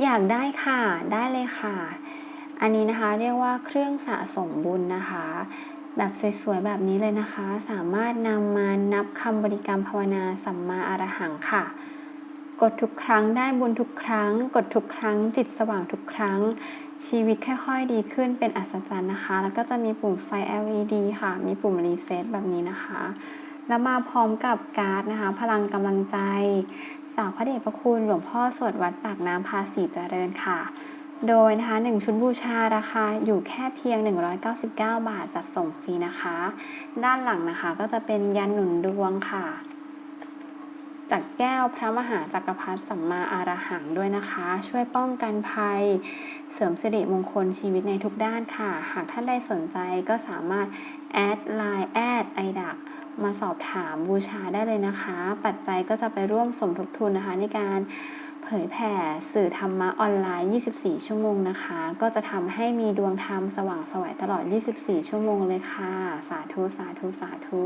อยากได้ค่ะ ได้เลยค่ะ อันนี้นะคะเรียกว่าเครื่องสะสมบุญนะคะ แบบสวยๆแบบนี้เลยนะคะ สามารถนำมานับคำบริกรรมภาวนาสัมมาอรหังค่ะ กดทุกครั้งได้บุญทุกครั้ง กดทุกครั้ง จิตสว่างทุกครั้ง ชีวิตค่อยๆดีขึ้นเป็นอัศจรรย์นะคะ แล้วก็จะมีปุ่มไฟ LED ค่ะ มีปุ่มรีเซ็ตแบบนี้นะคะ แล้วมาพร้อมกับการ์ดนะคะ พลังกำลังใจากพระเดชพระคุณหลวงพ่อสดวัดปากน้ำภาษีเจริญค่ะ โดยนะคะ1ชุดบูชาราคาอยู่แค่เพียง 199 บาทจัดส่งฟรีนะคะ ด้านหลังนะคะก็จะเป็นยันหนุนดวงค่ะ จากแก้วพระมหาจักรพรรดิสัมมาอารหังด้วยนะคะ ช่วยป้องกันภัยเสริมสิริมงคลชีวิตในทุกด้านค่ะ หากท่านใดสนใจก็สามารถแอดไลน์แอดไอดัก มาสอบถามบูชาได้เลยนะคะ ปัจจัยก็จะไปร่วมสมทบทุนนะคะ ในการเผยแผ่สื่อธรรมะออนไลน์ 24 ชั่วโมงนะคะ ก็จะทำให้มีดวงธรรมสว่างสวัยตลอด 24 ชั่วโมงเลยค่ะ สาธุ สาธุ สาธุ